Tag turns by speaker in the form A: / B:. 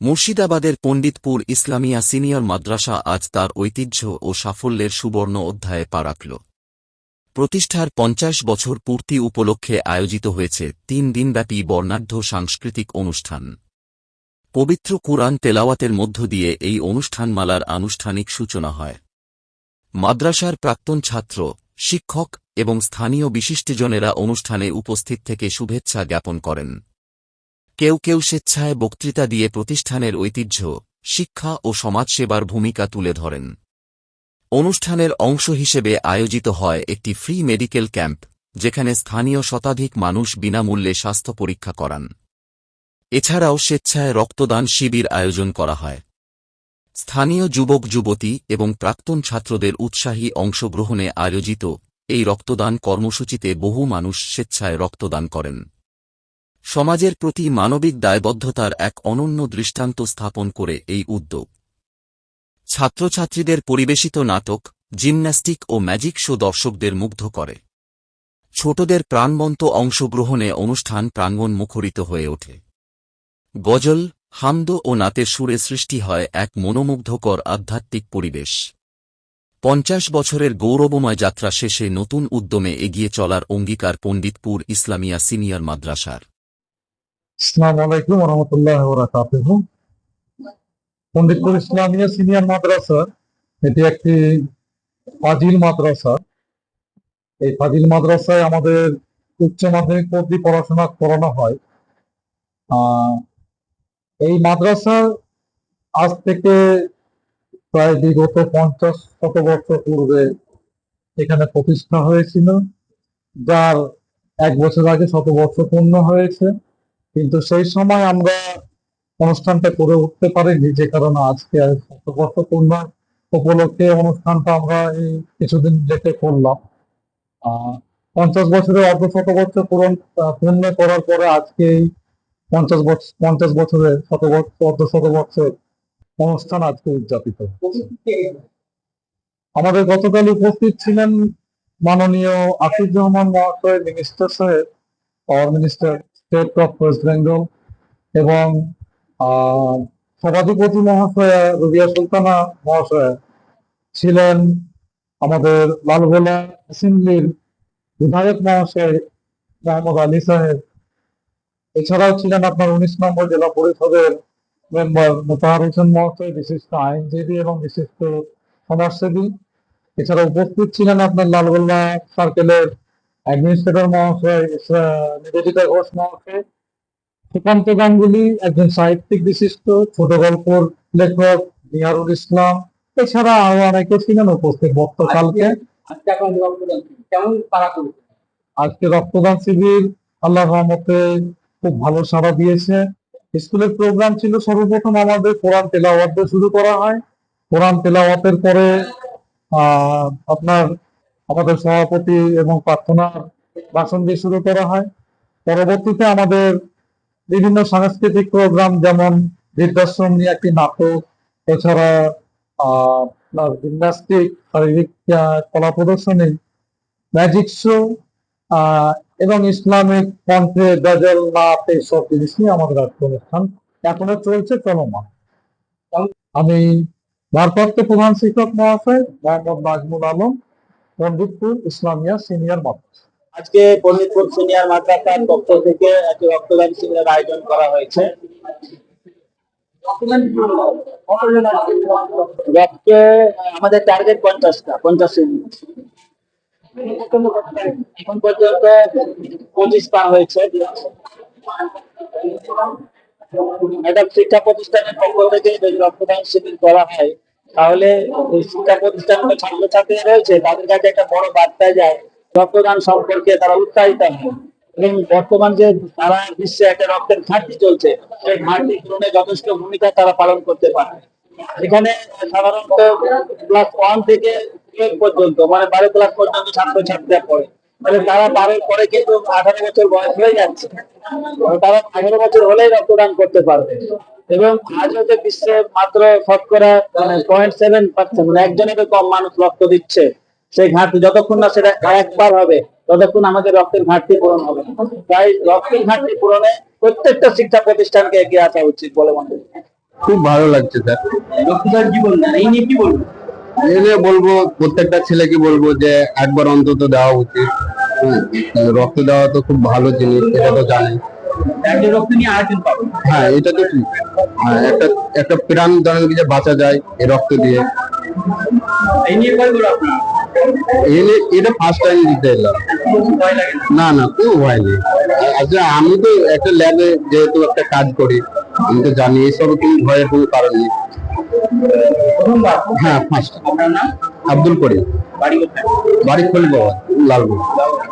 A: মুর্শিদাবাদের পণ্ডিতপুর ইসলামিয়া সিনিয়র মাদ্রাসা আজ তার ঐতিহ্য ও সাফল্যের সুবর্ণ অধ্যায়ে পা রাখল। প্রতিষ্ঠার পঞ্চাশ বছর পূর্তি উপলক্ষে আয়োজিত হয়েছে তিন দিনব্যাপী বর্ণাঢ্য সাংস্কৃতিক অনুষ্ঠান। পবিত্র কুরআন তেলাওয়াতের মধ্য দিয়ে এই অনুষ্ঠানমালার আনুষ্ঠানিক সূচনা হয়। মাদ্রাসার প্রাক্তন ছাত্র, শিক্ষক এবং স্থানীয় বিশিষ্টজনেরা অনুষ্ঠানে উপস্থিত থেকে শুভেচ্ছা জ্ঞাপন করেন। কেউ কেউ স্বেচ্ছায় বক্তৃতা দিয়ে প্রতিষ্ঠানের ঐতিহ্য, শিক্ষা ও সমাজসেবার ভূমিকা তুলে ধরেন। অনুষ্ঠানের অংশ হিসেবে আয়োজিত হয় একটি ফ্রি মেডিকেল ক্যাম্প, যেখানে স্থানীয় শতাধিক মানুষ বিনামূল্যে স্বাস্থ্য পরীক্ষা করান। এছাড়াও স্বেচ্ছায় রক্তদান শিবির আয়োজন করা হয়। স্থানীয় যুবক, যুবতী এবং প্রাক্তন ছাত্রদের উৎসাহী অংশগ্রহণে আয়োজিত এই রক্তদান কর্মসূচিতে বহু মানুষ স্বেচ্ছায় রক্তদান করেন। সমাজের প্রতি মানবিক দায়বদ্ধতার এক অনন্য দৃষ্টান্ত স্থাপন করে এই উদ্যোগ। ছাত্রছাত্রীদের পরিবেশিত নাটক, জিমন্যাস্টিক ও ম্যাজিক শো দর্শকদের মুগ্ধ করে। ছোটদের প্রাণবন্ত অংশগ্রহণে অনুষ্ঠান প্রাঙ্গণ মুখরিত হয়ে ওঠে। গজল, হামদ ও নাতের সুরে সৃষ্টি হয় এক মনোমুগ্ধকর আধ্যাত্মিক পরিবেশ। পঞ্চাশ বছরের গৌরবময় যাত্রা শেষে নতুন উদ্যমে এগিয়ে চলার অঙ্গীকার পণ্ডিতপুর ইসলামিয়া সিনিয়র মাদ্রাসার।
B: আসসালামু আলাইকুম রহমতুল্লাহ সিনিয়র মাদ্রাসা এটি একটি ফাজিল মাদ্রাসা। এই ফাজিল মাদ্রাসায় আমাদের উচ্চ মাধ্যমিক অবধি পড়াশোনা করানো হয়। এই মাদ্রাসা আজ থেকে প্রায় বিগত পঞ্চাশ শত বছর পূর্বে এখানে প্রতিষ্ঠা হয়েছিল, যার এক বছর আগে শত বছর পূর্ণ হয়েছে। কিন্তু সেই সময় আমরা অনুষ্ঠানটা করে উঠতে পারিনি, যে কারণে আজকে শতবর্ষপূর্ণ উপলক্ষে অনুষ্ঠানটা আমরা এই কিছুদিন যেতে করলাম। পঞ্চাশ বছরের অর্ধ শত বছর পূরণ পূর্ণ করার পরে আজকে এই পঞ্চাশ বছর পঞ্চাশ বছরের শত বছর অর্ধ শত বছর অনুষ্ঠান আজকে উদযাপিত আমাদের গতকাল উপস্থিত ছিলেন মাননীয় আতিক রহমান মহাশয়, মিনিস্টার সাহেব, power minister state of West Bengal এবং সভাধিপতি মহাশয়া রুবিয়া সুলতানা মহাশয়া ছিলেন আমাদের লালগোলা অ্যাসেম্বলির বিধায়ক মহাশয় মোহাম্মদ আলী সাহেব। এছাড়াও ছিলেন আপনার উনিশ নম্বর জেলা পরিষদের মেম্বার মোতাহার হোসেন মহাশয়, বিশিষ্ট আইনজীবী এবং বিশিষ্ট সমাজসেবী। এছাড়া উপস্থিত ছিলেন আপনার লালগোল্লা সার্কেলের অ্যাডমিনিস্ট্রেটর মহাশয় নিবেদিতা ঘোষ মহাশয় সুকান্ত গাঙ্গুলি একজন সাহিত্যিক বিশিষ্ট ছোট গল্পর লেখক নিহারুল ইসলাম এছাড়া আরও অনেকে ছিলেন উপস্থিত বক্তকালকে
C: আজকে রক্তদান শিবির কেমন তারা
B: আজকে রক্তদান শিবির আল্লাহ রহমতে খুব ভালো সাড়া দিয়েছে। স্কুলের প্রোগ্রাম ছিল সর্বপ্রথম আমাদের কোরআন তেলাওয়াত দিয়ে শুরু করা হয়। কোরআন তেলাওয়াতের পরে আহ আপনার আমাদের সভাপতি এবং প্রার্থনার ভাষণ দিয়ে শুরু করা হয়। পরবর্তীতে আমাদের বিভিন্ন সাংস্কৃতিক প্রোগ্রাম যেমন বৃদ্ধাশ্রম নিয়ে একটি নাটক, এছাড়া, আহ, আপনার জিমন্যাস্টিক শারীরিক কলা প্রদর্শনী ম্যাজিক শো এবং ইসলামিক কণ্ঠে গজল, নাচ এইসব জিনিস নিয়ে আমাদের আজকে অনুষ্ঠান এখনও চলছে, চলমান। আমি ভারপ্রাপ্ত প্রধান শিক্ষক মহাশয় মোহাম্মদ নাজমুল আলম। পণ্ডিতপুর ইসলামিয়া সিনিয়র মাদ্রাসা।
C: আজকে পণ্ডিতপুর সিনিয়র মাদ্রাসার পক্ষ থেকে একটি রক্তদান শিবিরের আয়োজন করা হয়েছে। আমাদের টার্গেট পঞ্চাশটা, পঞ্চাশ এখন পর্যন্ত পঁচিশ পার হয়েছে। এটা শিক্ষা প্রতিষ্ঠানের পক্ষ থেকে রক্তদান শিবির করা হয়। তাহলে শিক্ষা প্রতিষ্ঠানের ছাত্রছাত্রী রয়েছে তাদের কাছে একটা বড় বার্তা যায়, রক্তদান সম্পর্কে তারা উৎসাহিত হয়। এবং বর্তমান যে সারা বিশ্বে একটা রক্তের ঘাটতি চলছে, সেই ঘাটতি পূরণে যথেষ্ট ভূমিকা তারা পালন করতে পারে। এখানে সাধারণত ক্লাস ওয়ান থেকে টুয়েলভ পর্যন্ত মানে বারো ক্লাস পর্যন্ত ছাত্রছাত্রীরা পড়ে। মানে তারা বারোর পরে কিন্তু আঠারো বছর বয়স হয়ে যাচ্ছে। তারা আঠারো বছর হলেই রক্তদান করতে পারবে। এবং আজ যে বিশ্বে মাত্র শতকরা মানে পয়েন্ট সেভেন পার্সেন্ট মানে একজনের কম মানুষ রক্ত দিচ্ছে। সেই ঘাটতি যতক্ষণ না সেটা একবার হবে ততক্ষণ আমাদের রক্তের ঘাটতি পূরণ হবে তাই রক্তের ঘাটতি পূরণে প্রত্যেকটা শিক্ষা প্রতিষ্ঠানকে এগিয়ে আসা উচিত বলে মনে
D: খুব ভালো লাগছে স্যার।
C: রক্তদান জীবন দান এই নিয়ে কি বলব
D: এই বলব প্রত্যেকটা ছেলেকে বলব যে একবার অন্তত দেওয়া উচিত। হ্যাঁ, রক্ত দেওয়া তো খুব ভালো জিনিস এটা তো জানে
C: রক্ত নিয়ে পাবে।
D: হ্যাঁ এটা তো ঠিক। একটা একটা প্রাণ যে বাঁচা যায় এই রক্ত দিয়ে।
C: এই নিয়ে কয় বড় আপনার।
D: এই নিয়ে- এটা ফার্স্ট টাইম দিতে এলাম।
C: না।
D: না না কোনো ভয় নেই। আচ্ছা আমি তো একটা ল্যাবে যেহেতু একটা কাজ করি আমি তো জানি এইসব কোনো ভয়ের কোনো কারণ নেই। হ্যাঁ ফার্স্ট আব্দুল করিম।
C: বাড়ি কোথায়?
D: বাড়ি খোলি বাবা লালগঞ্জ